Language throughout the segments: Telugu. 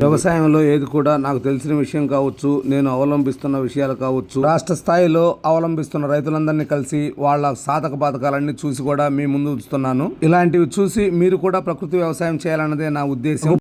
వ్యవసాయంలో ఏది కూడా నాకు తెలిసిన విషయం కావచ్చు నేను అవలంబిస్తున్న విషయాలు కావచ్చు. రాష్ట్ర స్థాయిలో అవలంబిస్తున్న రైతులందరినీ కలిసి వాళ్ళ సాధక బాధకాలన్నీ చూసి కూడా మీ ముందు ఉంచుతున్నాను. ఇలాంటివి చూసి మీరు కూడా ప్రకృతి వ్యవసాయం చేయాలన్నదే నా ఉద్దేశం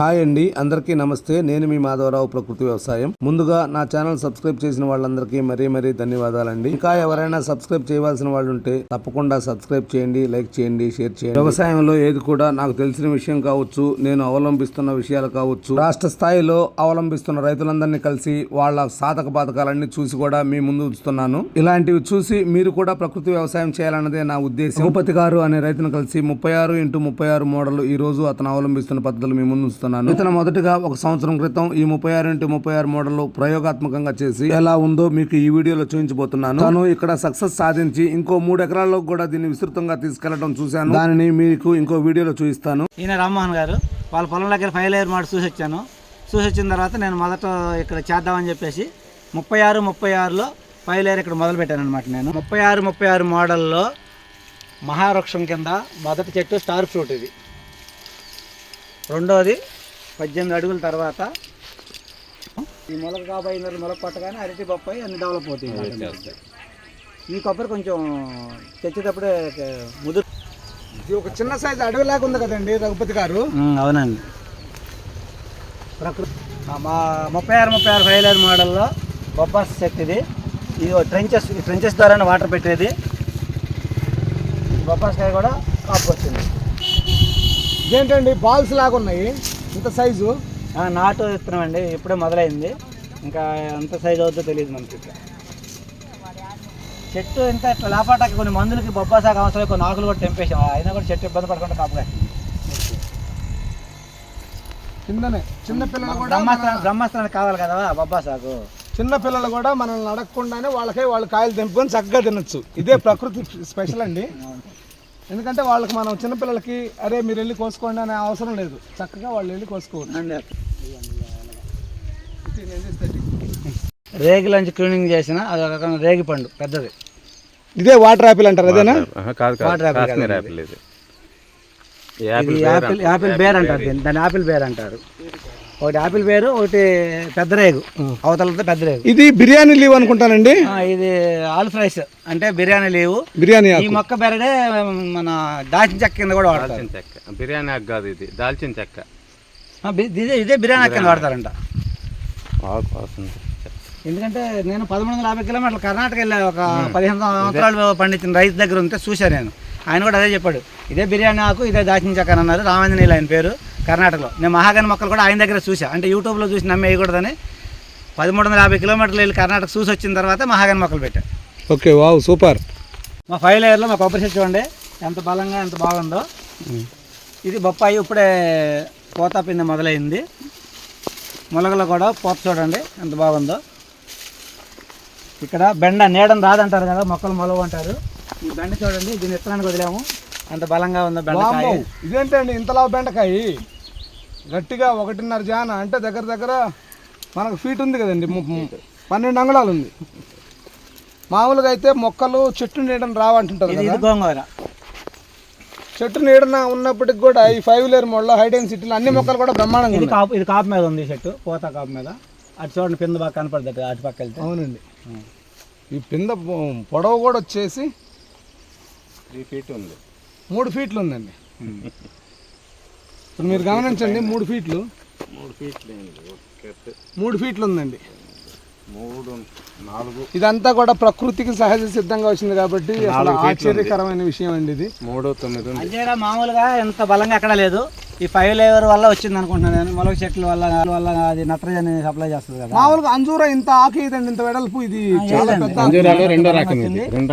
హాయ్ అండి అందరికీ నమస్తే. నేను మీ మాధవరావు ప్రకృతి వ్యవసాయం. ముందుగా నా ఛానల్ సబ్స్క్రైబ్ చేసిన వాళ్ళందరికీ మరీ మరీ ధన్యవాదాలండి. ఇంకా ఎవరైనా సబ్స్క్రైబ్ చేయవలసిన వాళ్ళు ఉంటే తప్పకుండా సబ్స్క్రైబ్ చేయండి లైక్ చేయండి షేర్ చేయండి. వ్యవసాయంలో ఏది కూడా నాకు తెలిసిన విషయం కావచ్చు నేను అవలంబిస్తున్న విషయాలు కావచ్చు. రాష్ట్ర స్థాయిలో అవలంబిస్తున్న రైతులందరినీ కలిసి వాళ్ళ సాధక బాధకాలన్నీ చూసి కూడా మీ ముందు ఉంచుతున్నాను. ఇలాంటివి చూసి మీరు కూడా ప్రకృతి వ్యవసాయం చేయాలన్నదే నా ఉద్దేశం. భూపతి గారు అనే రైతును కలిసి ముప్పై ఆరు ఇంటూ ముప్పై ఆరు మోడల్ ఈ రోజు అతను అవలంబిస్తున్న పద్ధతులు మీ ముందు ఉంచుతున్నాను. ఇతను మొదటగా ఒక సంవత్సరం క్రితం ఈ ముప్పై ఆరు ఇంటూ ముప్పై ఆరు మోడల్ ప్రయోగాత్మకంగా చేసి ఎలా ఉందో మీకు ఈ వీడియోలో చూపించబోతున్నాను. తను ఇక్కడ సక్సెస్ సాధించి ఇంకో మూడు ఎకరాల్లో కూడా దీన్ని విస్తృతంగా తీసుకెళ్ళడం చూశాను. దానిని మీకు ఇంకో వీడియోలో చూపిస్తాను. ఈయన రామ్మోహన్ గారు. వాళ్ళ పొలం దగ్గర ఫైవ్ లేయర్ మాట చూసి వచ్చాను చూసి వచ్చిన తర్వాత నేను మొదట ఇక్కడ చేద్దామని చెప్పేసి ముప్పై ఆరు ముప్పై ఆరులో ఫైవ్ లేయర్ ఇక్కడ మొదలు పెట్టాను అనమాట నేను. ముప్పై ఆరు ముప్పై ఆరు మోడల్లో మహావృక్షం కింద మొదటి చెట్టు స్టార్ ఫ్రూట్ ఇది. రెండోది పద్దెనిమిది అడుగుల తర్వాత ఈ మొలక కాబోయిన మొలక కొట్టగానే అరటి బొప్పాయి అన్ని డెవలప్ అవుతాయి ఈ కొబ్బరి కొంచెం తెచ్చేటప్పుడే ముదురు. ఇది ఒక చిన్న సైజు అడవిలాగా ఉంది కదండి రఘుపతి గారు. అవునండి. ప్రకృతి మా ముప్పై ఆరు ముప్పై ఆరు ఫైవ్ లేయర్ మోడల్లో బొబ్బాస్ సెట్ ఇది. ఇది ట్రెంచెస్ ఈ ట్రెంచెస్ ద్వారానే వాటర్ పెట్టేది. బొబ్బాస్ కాయ కూడా కాపు వచ్చింది ఇదేంటండి బాల్స్ లాగా ఉన్నాయి. ఇంత సైజు? నాటు విత్తనం అండి ఇప్పుడే మొదలైంది. ఇంకా ఎంత సైజ్ అవుతుందో తెలియదు మనకి. చెట్టు ఎంత ఇట్లా లేపాటాకి కొన్ని మందులకి బొబ్బాసాకు అవసరం కొన్ని ఆకులు కూడా తెంపేసాం అయినా కూడా చెట్టు ఇబ్బంది పడకుండా కాపుగా. కిందనే చిన్న పిల్లలు కూడా బ్రహ్మాస్త్రం బ్రహ్మాస్త్రానికి కావాలి కదా బొబ్బాసాకు చిన్న పిల్లలు కూడా మనల్ని అడగకుండానే వాళ్ళకే వాళ్ళు కాయలు తెంపుకొని చక్కగా తినొచ్చు. ఇదే ప్రకృతి స్పెషల్ అండి. ఎందుకంటే వాళ్ళకి మనం చిన్నపిల్లలకి అరే మీరు వెళ్ళి కోసుకోండి అనే అవసరం లేదు. చక్కగా వాళ్ళు వెళ్ళి కోసుకోవచ్చు. రేగి లంచ్ క్లీనింగ్ చేసిన అది ఒక రేగి పండు పెద్దది. ఇదే వాటర్ యాపిల్ అంటారు అదేనా? ఆహా, కాదు కాదు. వాటర్ యాపిల్ యాపిల్ ఇది. ఇది యాపిల్ యాపిల్ యాపిల్ బేర్ అంటారు దీన్ని దాన్ని యాపిల్ బేర్ అంటారు. ఒకటి యాపిల్ బేరు ఒకటి పెద్ద రేగు. అవతలతో పెద్ద రేగు. ఇది బిర్యానీ లీవ్ అనుకుంటానండి? ఆ, ఇది ఆల్ ఫ్రైస్ అంటే బిర్యానీ లేవు. బిర్యానీ ఈ మొక్క బెరడే మన దాచిన చెక్క కింద కూడా వాడతారు. దాల్చిన చెక్క. బిర్యానీ ఆకు కాదు ఇది. దాల్చిన చెక్క. ఇదే ఇదే బిర్యానీ ఆకు కింద వాడతారంట. ఎందుకంటే నేను పదమూడు వందల యాభై కిలోమీటర్లు కర్ణాటక వెళ్ళా. ఒక పదిహేను సంవత్సరాలు పండించిన రైతు దగ్గర ఉంటే చూశాను నేను. ఆయన కూడా అదే చెప్పాడు. ఇదే బిర్యానీ ఆకు ఇదే దాచిన చెక్క అని అన్నారు. రామాంజనేయులు ఆయన పేరు. కర్ణాటకలో. నేను మహాగని మొక్కలు కూడా ఆయన దగ్గర చూసా అంటే యూట్యూబ్లో చూసి నమ్మేయకూడదని పదమూడు వందల యాభై కిలోమీటర్లు వెళ్ళి కర్ణాటక చూసి వచ్చిన తర్వాత మహాగని మొక్కలు పెట్టా. Okay wow super. మా ఫైవ్ లేయర్లో మా కొబ్బరి చెట్టు చూడండి ఎంత బలంగా ఎంత బాగుందో. ఇది బొప్పాయి ఇప్పుడే పూత పిండి మొదలైంది. మొలకలో కూడా పూత చూడండి ఎంత బాగుందో. ఇక్కడ బెండ నీడని రాదంటారు కదా మొక్కలు మొలవ అంటారు. ఈ బెండ చూడండి దీన్ని విత్తనానికి వదిలాము. అంత బలంగా ఉందో బెండకాయ. ఇదేంటండి ఇంతలా బెండకాయ? గట్టిగా ఒకటిన్నర జాన అంటే దగ్గర దగ్గర మనకు ఫీట్ ఉంది కదండి. పన్నెండు అంగుళాలు ఉంది. మామూలుగా అయితే మొక్కలు చెట్టు నీడని రావంటుంటారు ఇది కదా. ఇది గోంగూర. చెట్టు నీడన ఉన్నప్పటికి కూడా ఈ ఫైవ్ లేయర్ మోడల్ హై డెన్సిటీలో అన్ని మొక్కలు కూడా బ్రహ్మాండంగా ఇది కాపు ఇది కాపు మీద ఉంది చెట్టు పూత కాపు మీద. అటు చూడండి పింద బాగా కనపడుతుంది అటు పక్క వెళ్తే. అవునండి. ఈ పింద పొడవు కూడా వచ్చేసి త్రీ ఫీట్ ఉంది. మూడు ఫీట్లు ఉందండి. ఇప్పుడు మీరు గమనించండి మూడు ఫీట్లు. మూడు ఫీట్లు మూడు ఫీట్లు ఉందండి మూడు నాలుగు. ఇదంతా కూడా ప్రకృతికి సహజ సిద్ధంగా వచ్చింది కాబట్టి అసలు ఆశ్చర్యకరమైన విషయం అండి ఇది. మూడు తొమ్మిది ఉంది. అంజేరా మామూలుగా ఎంత బలంగా ఎక్కడ లేదు. ఈ ఫైవ్ లేవర్ వల్ల వచ్చింది అనుకుంటున్నాను నేను. మొలక చెట్ల వల్ల వల్ల అది నత్రజని సప్లై చేస్తుంది కదా. మామూలుగా అంజూర ఇంత ఆకు ఇదండి ఇంత వెడల్పు ఇది చాలా లేదండి. పెద్ద అంజూరాలో రెండో రకం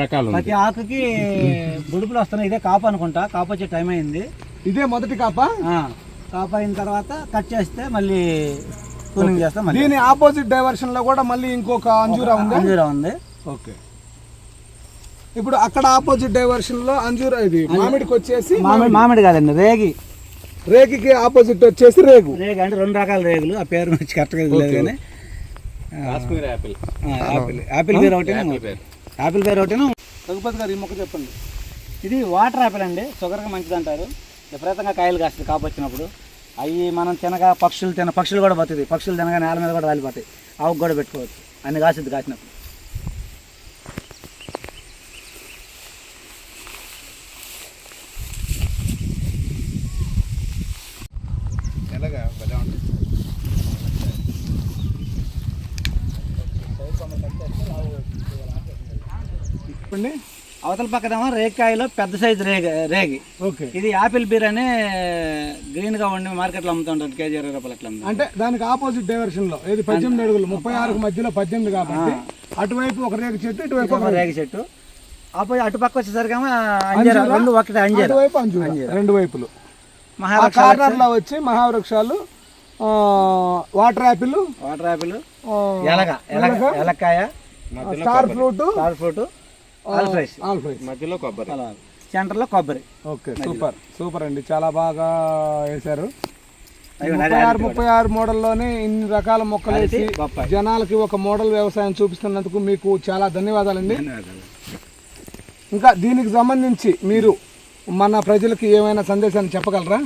రకాలు ఉంది. ప్రతి ఆకుకి బుడుపులు వస్తున్నాయి. ఇదే కాపు అనుకుంటా. కాపు వచ్చే టైం అయింది. ఇదే మొదటి కాప? ఆ, కాపు అయిన తర్వాత కట్ చేస్తే మళ్ళీ కూలింగ్ చేస్తే మళ్ళీ దీని ఆపోజిట్ డైవర్షన్లో కూడా మళ్ళీ ఇంకొక అంజూరా ఉంది? అంజూరా ఉంది. ఓకే. ఇప్పుడు అక్కడ ఆపోజిట్ డైవర్షన్లో అంజూరా ఇది మామిడికి వచ్చేసి మామిడి. మామిడి కాదండి రేగి. రేగికి ఆపోజిట్ వచ్చేసి రేగు. రేగి అంటే రెండు రకాల రేగులు ఆ పేరు వచ్చి కరెక్ట్గా లేదు కానీ. కాశ్మీర్ యాపిల్. ఆ, యాపిల్. యాపిల్ పేరు ఒకటి పేరు. యాపిల్ పేరు ఒకటి రఘుపతి గారు ఈ మొక్క చెప్పండి. ఇది వాటర్ యాపిల్ అండి షుగర్కి మంచిది అంటారు విపరీతంగా కాయలు కాస్తుంది కాపు వచ్చినప్పుడు. అవి మనం తినగా పక్షులు తిన పక్షులు కూడా బతుకుతాయి. పక్షులు తినగా నేల మీద కూడా రాలిపోతాయి. ఆవుకు కూడా పెట్టుకోవచ్చు. అన్ని కాసిద్ది కాసినప్పుడు. ఎలాగా? భలే ఉంటుంది. చెప్పండి అవతల పక్కనేమో రేగికాయలో పెద్ద సైజు రేగి రేగి. ఓకే. ఇది యాపిల్ బీర్ అనే గ్రీన్గా ఉండి మార్కెట్లో అమ్ముతుంటారు కేజీ ఇరవై రూపాయలు అట్లా. అంటే దానికి ఆపోజిట్ డైవర్షన్లో. ఇది పద్దెనిమిది అడుగులు ముప్పై ఆరుకు మధ్యలో పద్దెనిమిది కాబట్టి అటువైపు ఒక రేగు చెట్టు ఇటువైపు ఒక రేగి. చెట్టు. అప్పుడు అటు పక్క వచ్చేసరికేమో అంజర? రెండు ఒకటి అంజర. అంజూరా రెండు వైపులు. ఆ మహారాష్ట్ర కార్నర్లో వచ్చి మహావృక్షాలు వాటర్ యాపిల్ వాటర్ యాపిల్ ఎలగ ఎలగ ఎలక్కాయ స్టార్ ఫ్రూట్ స్టార్ ఫ్రూట్ ఆల్ఫ్రెష్ ఆల్ఫైస్ మధ్యలో కొబ్బరి. సెంటర్లో కొబ్బరి. ఓకే సూపర్ సూపర్ అండి. చాలా బాగా వేశారు. ముప్పై ఆరు ముప్పై ఆరు మోడల్లోనే ఇన్ని రకాల మొక్కలు వేసి. జనాలకి ఒక మోడల్ వ్యవసాయం చూపిస్తున్నందుకు మీకు చాలా ధన్యవాదాలండి. ఇంకా దీనికి సంబంధించి మీరు మన ప్రజలకి ఏమైనా సందేశాన్ని చెప్పగలరా?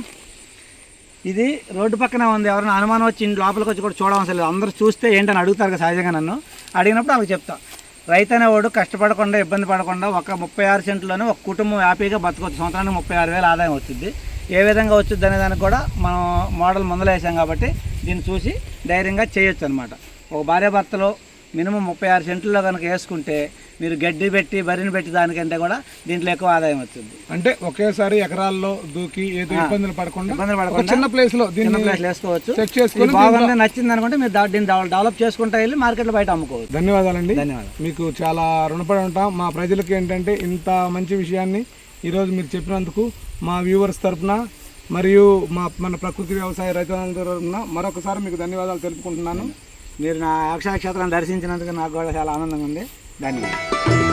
ఇది రోడ్డు పక్కన ఉంది. ఎవరైనా అనుమానం వచ్చి ఇంటి లోపలికి వచ్చి కూడా చూడవలసిన లేదు. అందరూ చూస్తే ఏంటని అడుగుతారు కదా సహజంగా నన్ను. అడిగినప్పుడు వాళ్ళకి చెప్తా. రైతు అనేవాడు కష్టపడకుండా ఇబ్బంది పడకుండా ఒక ముప్పై ఆరు సెంట్లోనే ఒక కుటుంబం హ్యాపీగా బతకొచ్చు. సంవత్సరానికి ముప్పై ఆరు వేలు ఆదాయం వచ్చింది ఏ విధంగా వచ్చింది అనే దానికి కూడా మనం మోడల్ ముందలేసాం కాబట్టి దీన్ని చూసి ధైర్యంగా చేయొచ్చు అనమాట ఒక భార్యాభర్తలో మినిమం ముప్పై ఆరు సెంట్లలో కనుక వేసుకుంటే మీరు గడ్డి పెట్టి బరిని పెట్టి దానికంటే కూడా దీంట్లో ఎక్కువ ఆదాయం వచ్చింది. అంటే ఒకేసారి ఎకరాల్లో దూకి ఏదో ఇబ్బందులు పడకుండా ఇబ్బందులు పడకుండా చిన్న ప్లేస్లో చిన్న దీన్ని ప్లేస్ వేసుకోవచ్చు. సెట్ చేసుకొని నచ్చింది అనుకుంటే మీరు దీన్ని డెవలప్- చేసుకుంటా వెళ్ళి మార్కెట్లో బయట అమ్ముకోవచ్చు. ధన్యవాదాలండి. ధన్యవాదాలు. మీకు చాలా రుణపడి ఉంటాం. మా ప్రజలకు ఏంటంటే ఇంత మంచి విషయాన్ని ఈరోజు మీరు చెప్పినందుకు మా వ్యూవర్స్ తరపున మరియు మా మన ప్రకృతి వ్యవసాయ రైతులందరి మరొకసారి మీకు ధన్యవాదాలు తెలుపుకుంటున్నాను. మీరు నా అక్షయ క్షేత్రాన్ని దర్శించినందుకు నాకు కూడా చాలా ఆనందంగా ఉంది. ధన్యవాదాలు